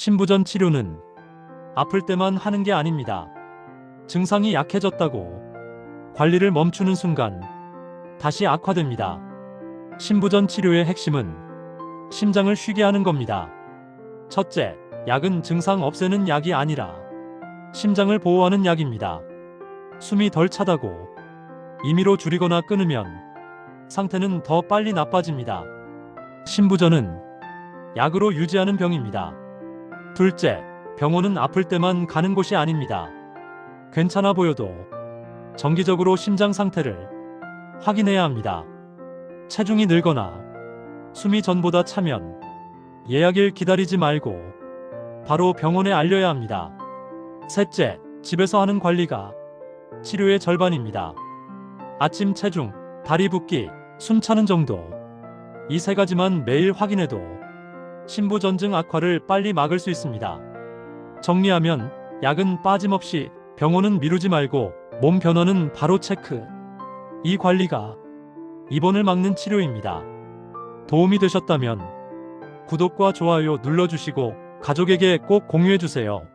신부전 치료는 아플 때만 하는 게 아닙니다. 증상이 약해졌다고 관리를 멈추는 순간 다시 악화됩니다. 신부전 치료의 핵심은 심장을 쉬게 하는 겁니다. 첫째, 약은 증상 없애는 약이 아니라 심장을 보호하는 약입니다. 숨이 덜 차다고 임의로 줄이거나 끊으면 상태는 더 빨리 나빠집니다. 신부전은 약으로 유지하는 병입니다. 둘째, 병원은 아플 때만 가는 곳이 아닙니다. 괜찮아 보여도 정기적으로 심장 상태를 확인해야 합니다. 체중이 늘거나 숨이 전보다 차면 예약일 기다리지 말고 바로 병원에 알려야 합니다. 셋째, 집에서 하는 관리가 치료의 절반입니다. 아침 체중, 다리 붓기, 숨 차는 정도. 이 세 가지만 매일 확인해도 신부 전증 악화를 빨리 막을 수 있습니다. 정리하면 약은 빠짐없이 병원은 미루지 말고 몸 변화는 바로 체크. 이 관리가 입원을 막는 치료입니다. 도움이 되셨다면 구독과 좋아요 눌러주시고 가족에게 꼭 공유해주세요.